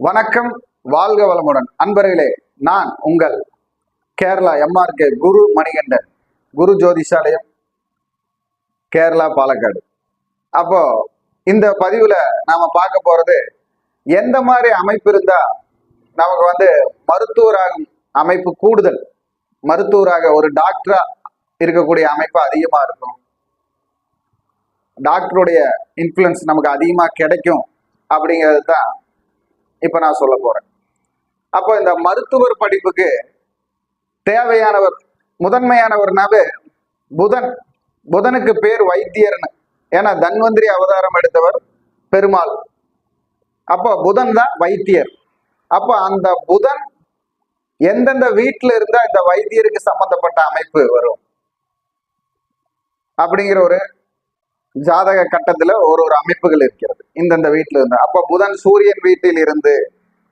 வணக்கம் வாழ்க வளமுடன். அன்பர்களே நான் உங்கள் கேரளா எம்ஆர்கே குரு மணிகண்டன் குரு ஜோதிஷாலயம் கேரளா பாலக்காடு. அப்போ இந்த பதிவுல நாம பார்க்க போறது எந்த மாதிரி அமைப்பு இருந்தா நமக்கு வந்து மருத்துவராகும் அமைப்பு கூடுதல். மருத்துவராக ஒரு டாக்டரா இருக்கக்கூடிய அமைப்பு அதிகமா இருக்கும். டாக்டருடைய இன்ஃப்ளூயன்ஸ் நமக்கு அதிகமாக கிடைக்கும் அப்படிங்கிறது தான் இப்போ நான் சொல்ல போறேன். அப்போ இந்த மருத்துவர் படிப்புக்கு தேவையானவர் முதன்மையானவர்னாவே புதன். புதனுக்கு பேர் வைத்தியர்னு ஏன்னா தன்வந்திரி அவதாரம் எடுத்தவர் பெருமாள். அப்போ புதன் தான் வைத்தியர். அப்போ அந்த புதன் எந்தெந்த வீட்டுல இருந்தா இந்த வைத்தியருக்கு சம்பந்தப்பட்ட அமைப்பு வரும்? அப்படிங்கிற ஒரு ஜாதக கட்டத்துல ஒரு ஒரு அமைப்புகள் இருக்கிறது. இந்தந்த வீட்டில் இருந்து. அப்ப புதன் சூரியன் வீட்டில் இருந்து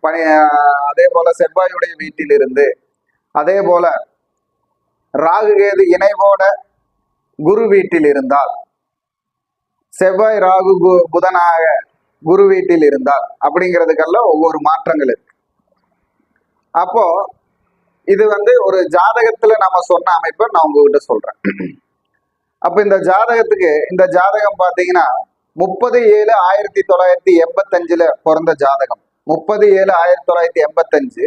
பனி அதே போல செவ்வாயுடைய வீட்டில் இருந்து அதே போல ராகு கேது இணைவோட குரு வீட்டில் இருந்தால் செவ்வாய் ராகு கு- புதனாக குரு வீட்டில் இருந்தால் அப்படிங்கிறதுக்கெல்லாம் ஒவ்வொரு மாற்றங்கள் இருக்கு. அப்போ இது வந்து ஒரு ஜாதகத்துல நம்ம சொன்ன அமைப்பை நான் உங்ககிட்ட சொல்றேன். அப்ப இந்த ஜாதகத்துக்கு இந்த ஜாதகம் பாத்தீங்கன்னா முப்பது ஏழு ஆயிரத்தி தொள்ளாயிரத்தி எண்பத்தஞ்சுல பிறந்த ஜாதகம். முப்பது ஏழு ஆயிரத்தி தொள்ளாயிரத்தி எண்பத்தஞ்சு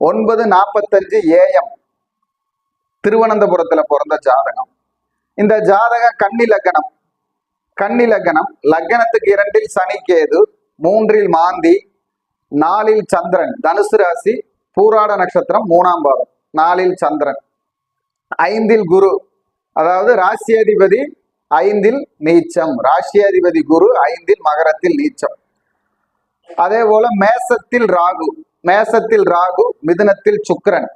ஒன்பது நாற்பத்தஞ்சு ஏஎம் திருவனந்தபுரத்துல பிறந்த ஜாதகம். இந்த ஜாதகம் கன்னி லக்னம் கன்னி லக்னம் லக்னத்துக்கு இரண்டில் சனி கேது மூன்றில் மாந்தி நாலில் சந்திரன் தனுசு ராசி பூராட நட்சத்திரம் மூணாம் பாதம் நாலில் சந்திரன். ஐந்தில் குரு அதாவது ராசியாதிபதி ஐந்தில் நீச்சம். ராசியாதிபதி குரு ஐந்தில் மகரத்தில் நீச்சம். அதே போல மேசத்தில் ராகு. மேசத்தில் ராகு மிதுனத்தில் சுக்கரன்.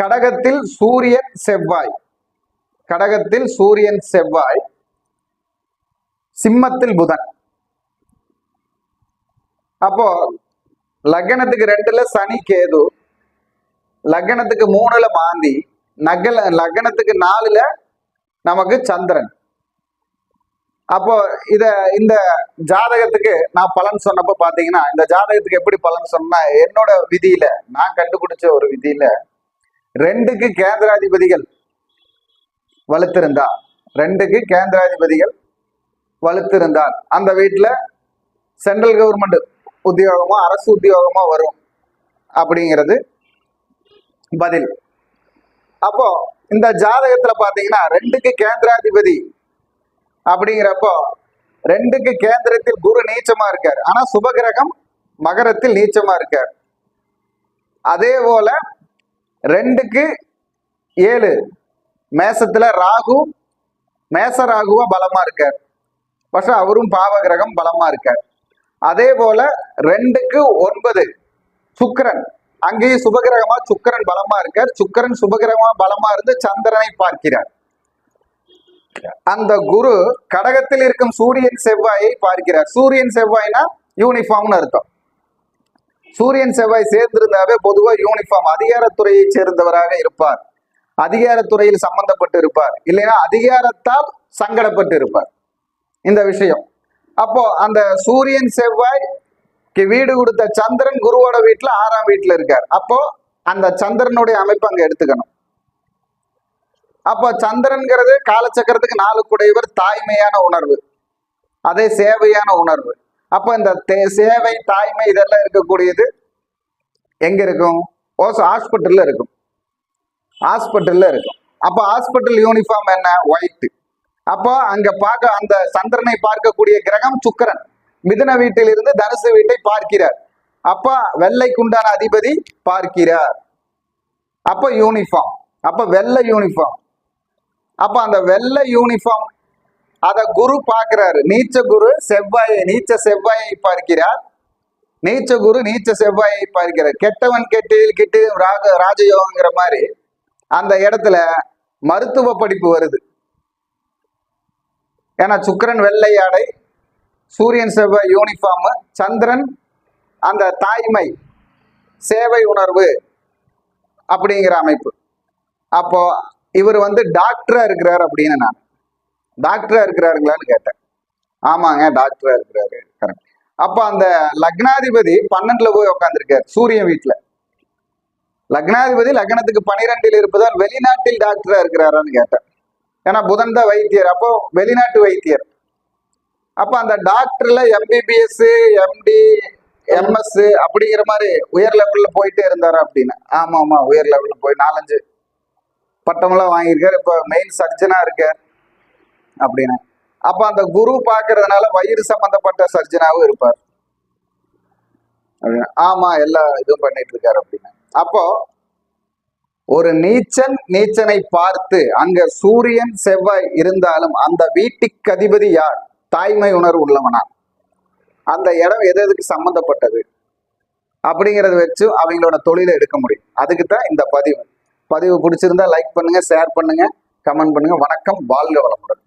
கடகத்தில் சூரியன் செவ்வாய். கடகத்தில் சூரியன் செவ்வாய். சிம்மத்தில் புதன். அப்போ லக்னத்துக்கு ரெண்டுல சனி கேது. லக்னத்துக்கு மூணுல மாந்தி நகல லக்னத்துக்கு நாலுல நமக்கு சந்திரன். அப்போ இத இந்த ஜாதகத்துக்கு நான் பலன் சொன்னப்போ பாத்தீங்கன்னா இந்த ஜாதகத்துக்கு எப்படி பலன் சொன்னா என்னோட விதியில நான் கண்டுபிடிச்ச ஒரு விதியில ரெண்டுக்கு கேந்திராதிபதிகள் வலுத்திருந்தா ரெண்டுக்கு கேந்திராதிபதிகள் வலுத்திருந்தார் அந்த வீட்டுல சென்ட்ரல் கவர்மெண்ட் உத்தியோகமா அரசு உத்தியோகமா வரும் அப்படிங்கிறது பதில். அப்போ இந்த ஜாதகத்துல பாத்தீங்கன்னா ரெண்டுக்கு கேந்திராதிபதி அப்படிங்கிறப்போ ரெண்டுக்கு கேந்திரத்தில் குரு நீச்சமா இருக்கார். ஆனா சுபகிரகம் மகரத்தில் நீச்சமா இருக்கார். அதே போல ரெண்டுக்கு ஏழு மேசத்துல ராகு மேச ராகுவா பலமா இருக்கார். பஷ அவரும் பாவகிரகம் பலமா இருக்கார். அதே போல ரெண்டுக்கு ஒன்பது சுக்கரன் அங்கேயும் சுபகிரகமா சுக்கிரன் பலமா இருக்கார். சுக்கிரன் சுபகிரகமா பலமா இருந்து சந்திரனை பார்க்கிறார். அந்த குரு கடகத்தில் இருக்கும் சூரியன் செவ்வாயை பார்க்கிறார். சூரியன் செவ்வாய்னா யூனிஃபார்ம்னு அர்த்தம். சூரியன் செவ்வாய் சேர்ந்திருந்தாவே பொதுவா யூனிஃபார்ம் அதிகாரத்துறையை சேர்ந்தவராக இருப்பார். அதிகாரத்துறையில் சம்பந்தப்பட்டு இருப்பார். இல்லைன்னா அதிகாரத்தால் சங்கடப்பட்டு இருப்பார். இந்த விஷயம். அப்போ அந்த சூரியன் செவ்வாய் வீடு கொடுத்த சந்திரன் குருவோட வீட்டுல ஆறாம் வீட்டுல இருக்கார். அப்போ அந்த சந்திரனுடைய அமைப்பு அங்க எடுத்துக்கணும். அப்போ சந்திரன்கிறது காலச்சக்கரத்துக்கு நாலு குடையவர் தாய்மையான உணர்வு. அதே சேவையான உணர்வு. அப்போ இந்த தே- சேவை தாய்மை இதெல்லாம் இருக்கக்கூடியது எங்க இருக்கும்? ஓஸ் ஹாஸ்பிட்டல்ல இருக்கும். ஹாஸ்பிட்டல்ல இருக்கும். அப்போ ஹாஸ்பிட்டல் யூனிஃபார்ம் என்ன? ஒயிட் அப்போ அங்க பார்க்க அந்த சந்திரனை பார்க்கக்கூடிய கிரகம் சுக்கிரன். மிதுன வீட்டிலிருந்து தனுசு வீட்டை பார்க்கிறார். அப்ப வெள்ளைக்குண்டான அதிபதி பார்க்கிறார். அப்ப யூனிஃபார்ம் அப்ப வெள்ளை யூனிஃபார்ம் அப்ப அந்த வெள்ளை யூனிஃபார்ம் அத குரு பார்க்கிறாரு. நீச்ச குரு செவ்வாயை நீச்ச செவ்வாயை பார்க்கிறார். நீச்ச குரு நீச்ச செவ்வாயை பார்க்கிறார். கெட்டவன் கெட்டில் கெட்டு ராக ராஜயோகங்கிற மாதிரி அந்த இடத்துல மருத்துவ படிப்பு வருது. ஏன்னா சுக்கிரன் வெள்ளை ஆடை சூரியன் செவ்வாய் யூனிஃபார்ம் சந்திரன் அந்த தாய்மை சேவை உணர்வு அப்படிங்கிற அமைப்பு. அப்போ இவர் வந்து டாக்டரா இருக்கிறார் அப்படின்னு நான். டாக்டரா இருக்கிறாருங்களான்னு கேட்டேன். ஆமாங்க டாக்டரா இருக்கிறாரு. கரெக்ட் அப்ப அந்த லக்னாதிபதி பன்னெண்டுல போய் உட்காந்துருக்காரு சூரியன் வீட்டுல லக்னாதிபதி லக்னத்துக்கு பனிரெண்டில் இருப்பதால் வெளிநாட்டில் டாக்டரா இருக்கிறாரான்னு கேட்டேன். ஏன்னா புதன் தான் வைத்தியர். அப்போ வெளிநாட்டு வைத்தியர். அப்ப அந்த டாக்டர்ல எம்பிபிஎஸ் எம்டி எம்எஸ் அப்படிங்கிற மாதிரி உயர் லெவல்ல போயிட்டே இருந்தார் அப்படின்னு. ஆமா ஆமா உயர் லெவல்ல போய் நாலஞ்சு பட்டமெல்லாம் வாங்கியிருக்காரு. இப்ப மெயின் சர்ஜனா இருக்கார் அப்படின்னு. அப்ப அந்த குரு பாக்குறதுனால வயிறு சம்பந்தப்பட்ட சர்ஜனாவும் இருப்பார். ஆமா எல்லா இதுவும் பண்ணிட்டு இருக்காரு அப்படின்னு. அப்போ ஒரு நீச்சன் நீச்சனை பார்த்து அங்க சூரியன் செவ்வாய் இருந்தாலும் அந்த வீட்டுக்கு அதிபதி யார்? தாய்மை உணர்வு உள்ளவனா அந்த இடம் எது எதுக்கு சம்பந்தப்பட்டது? அப்படிங்கிறத வச்சு அவங்களோட தொழிலை எடுக்க முடியும். அதுக்கு தான் இந்த பதிவு. பதிவு பிடிச்சிருந்தா லைக் பண்ணுங்க ஷேர் பண்ணுங்க கமெண்ட் பண்ணுங்க. வணக்கம் வாழ்க வளமுடன்.